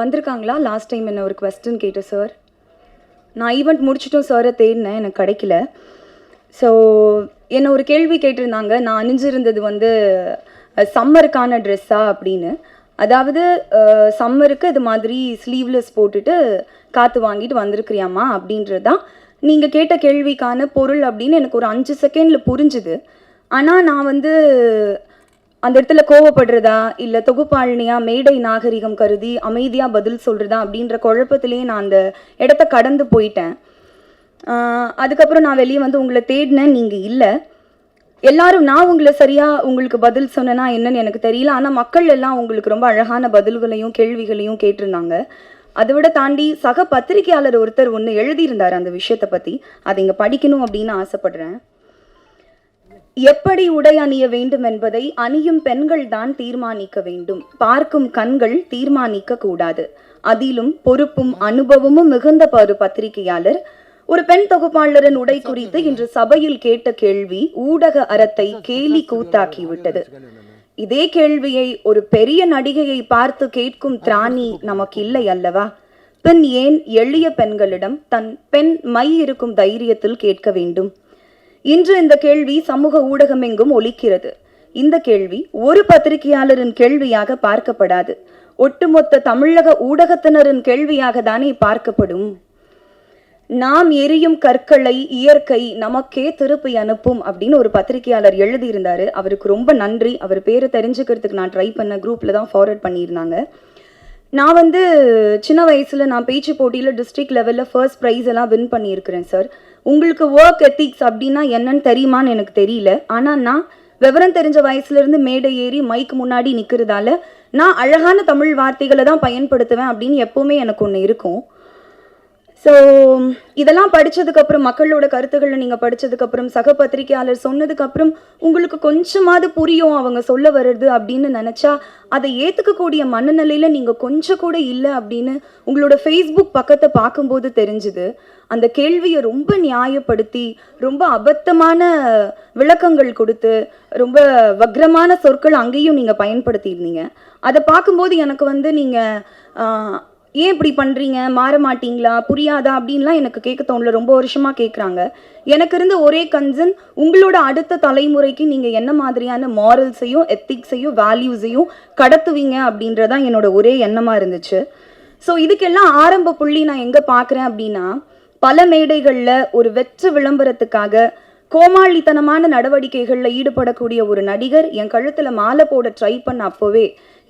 வந்திருக்காங்களா? Last time என்ன ஒரு கொஸ்டின் கேட்டேன் சார் நான் ஈவெண்ட் முடிச்சிட்டும் சாரை தேடினேன் எனக்கு கிடைக்கல. ஸோ என்னை ஒரு கேள்வி கேட்டிருந்தாங்க. நான் அணிஞ்சிருந்தது வந்து சம்மருக்கான ட்ரெஸ்ஸா அப்படின்னு. அதாவது சம்மருக்கு இது மாதிரி ஸ்லீவ்லெஸ் போட்டுட்டு காற்று வாங்கிட்டு வந்திருக்கிறியாம்மா அப்படின்றது தான் நீங்கள் கேட்ட கேள்விக்கான பொருள் அப்படின்னு எனக்கு ஒரு அஞ்சு செகண்டில் புரிஞ்சுது. ஆனால் நான் வந்து அந்த இடத்துல கோவப்படுறதா இல்லை தொகுப்பாளினியா மேடை நாகரிகம் கருதி அமைதியாக பதில் சொல்கிறதா அப்படின்ற குழப்பத்திலேயே நான் அந்த இடத்த கடந்து போயிட்டேன். அதுக்கப்புறம் நான் வெளியே வந்து உங்களை தேடினேன் நீங்கள் இல்லை. எல்லாரும் நான் உங்களை சரியாக உங்களுக்கு பதில் சொன்னேன்னா என்னன்னு எனக்கு தெரியல. ஆனால் மக்கள் எல்லாம் உங்களுக்கு ரொம்ப அழகான பதில்களையும் கேள்விகளையும் கேட்டிருந்தாங்க. அதை விட தாண்டி சக பத்திரிகையாளர் ஒருத்தர் ஒன்று எழுதியிருந்தார் அந்த விஷயத்தை பற்றி அதை இங்கே படிக்கணும் அப்படின்னு ஆசைப்படுறேன். எப்படி உடை அணிய வேண்டும் என்பதை அணியும் பெண்கள் தான் தீர்மானிக்க வேண்டும். பார்க்கும் கண்கள் தீர்மானிக்க கூடாது. அதிலும் பொறுப்பும் அனுபவமும் மிகுந்த ஒரு பத்திரிகையாளர் ஒரு பெண் தொகுப்பாளரின் உடை குறித்து இன்று சபையில் கேட்ட கேள்வி ஊடக அறத்தை கேலி கூத்தாக்கிவிட்டது. இதே கேள்வியை ஒரு பெரிய நடிகையை பார்த்து கேட்கும் திராணி நமக்கு இல்லை அல்லவா? பின் ஏன் எளிய பெண்களிடம் தன் பெண் மை இருக்கும் தைரியத்தில் கேட்க வேண்டும்? இன்று இந்த கேள்வி சமூக ஊடகமெங்கும் ஒலிக்கிறது. இந்த கேள்வி ஒரு பத்திரிகையாளரின் கேள்வியாக பார்க்கப்படாது. ஒட்டுமொத்த தமிழக ஊடகத்தினரின் கேள்வியாக தானே பார்க்கப்படும். நாம் எரியும் கற்களை இயற்கை நமக்கே திருப்பி அனுப்பும் அப்படின்னு ஒரு பத்திரிகையாளர் எழுதியிருந்தாரு. அவருக்கு ரொம்ப நன்றி. அவர் பேரை தெரிஞ்சுக்கிறதுக்கு நான் ட்ரை பண்ண குரூப்ல தான் ஃபார்வர்ட் பண்ணியிருந்தாங்க. நான் வந்து சின்ன வயசுல நான் பேச்சு போட்டியில் டிஸ்ட்ரிக்ட் லெவலில் ஃபர்ஸ்ட் ப்ரைஸ் எல்லாம் வின் பண்ணியிருக்கிறேன் சார் உங்களுக்கு ஒர்க் எத்திக்ஸ் அப்படின்னா என்னன்னு தெரியுமான்னு எனக்கு தெரியல. ஆனால் நான் விவரம் தெரிஞ்ச வயசுலேருந்து மேடை ஏறி மைக் முன்னாடி நிற்கிறதால நான் அழகான தமிழ் வார்த்தைகளை தான் பயன்படுத்துவேன் அப்படின்னு எப்போவுமே எனக்கு ஒன்று இருக்கும். ஸோ இதெல்லாம் படிச்சதுக்கப்புறம் மக்களோட கருத்துக்களை நீங்கள் படிச்சதுக்கப்புறம் சக பத்திரிகையாளர் சொன்னதுக்கப்புறம் உங்களுக்கு கொஞ்சமாவது புரியும் அவங்க சொல்ல வர்றது அப்படின்னு நினச்சா அதை ஏற்றுக்கக்கூடிய மனநிலையில் நீங்கள் கொஞ்சம் கூட இல்லை அப்படின்னு உங்களோட ஃபேஸ்புக் பக்கத்தை பார்க்கும்போது தெரிஞ்சுது. அந்த கேள்வியை ரொம்ப நியாயப்படுத்தி ரொம்ப அபத்தமான விளக்கங்கள் கொடுத்து ரொம்ப வக்ரமான சொற்கள் அங்கேயும் நீங்கள் பயன்படுத்தியிருந்தீங்க. அதை பார்க்கும்போது எனக்கு வந்து நீங்கள் ஏன் இப்படி பண்ணுறீங்க மாற மாட்டீங்களா? புரியாதா? அப்படின்லாம் எனக்கு கேட்க தோணல. ரொம்ப வருஷமாக கேட்குறாங்க எனக்கு இருந்த ஒரே கன்சர்ன் உங்களோட அடுத்த தலைமுறைக்கு நீங்கள் என்ன மாதிரியான மாரல்ஸையும் எத்திக்ஸையும் வேல்யூஸையும் கடத்துவீங்க அப்படின்றதான் என்னோட ஒரே எண்ணமாக இருந்துச்சு. ஸோ இதுக்கெல்லாம் ஆரம்ப புள்ளி நான் எங்கே பார்க்குறேன் அப்படின்னா பல மேடைகளில் ஒரு வெற்று விளம்பரத்துக்காக கோமாளித்தனமான நடவடிக்கைகளில் ஈடுபடக்கூடிய ஒரு நடிகர் என் கழுத்தில் மாலை போட ட்ரை பண்ண அப்போவே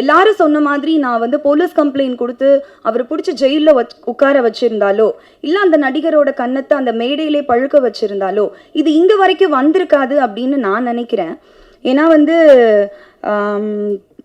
எல்லாரும் சொன்ன மாதிரி நான் வந்து போலீஸ் கம்ப்ளைண்ட் கொடுத்து அவர் பிடிச்சி ஜெயிலில் வச் உட்கார வச்சிருந்தாலோ இல்லை அந்த நடிகரோட கன்னத்தை அந்த மேடையிலே பழுக்க வச்சிருந்தாலோ இது இங்கே வரைக்கும் வந்திருக்காது அப்படின்னு நான் நினைக்கிறேன். ஏன்னா வந்து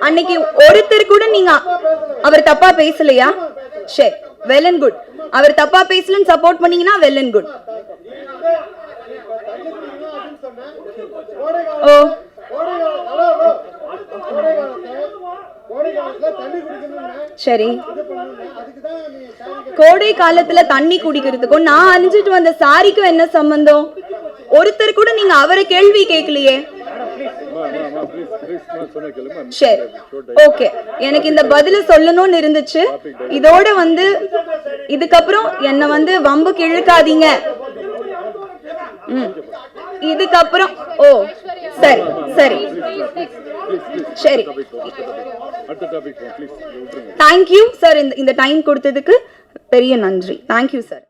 அன்னைக்கு ஒருத்தர் கூட நீங்க அவர் தப்பா பேசலையா? சரி வெல் அண்ட் குட் அவர் தப்பா பேசலன்னு சப்போர்ட் பண்ணீங்கன்னா வெல் அண்ட் குட் ஓ. சரி. கோடை காலத்துல தண்ணி குடிக்கிறதுக்கும் நான் அணிஞ்சிட்டு வந்த சாரிக்கும் என்ன சம்பந்தம்? ஒருத்தர் கூட நீங்க அவரை கேள்வி கேட்கலையே. சரி. ஓகே எனக்கு இந்த பதில சொல்லணும்னு இருந்துச்சு. இதோட வந்து இதுக்கப்புறம் என்ன வந்து வம்புக்கு இழுக்காதீங்க ம். இதுக்கப்புறம் ஓ சரி சரி. சரி. தேங்க்யூ சார் இந்த இந்த டைம் கொடுத்ததுக்கு பெரிய நன்றி. Thank you sir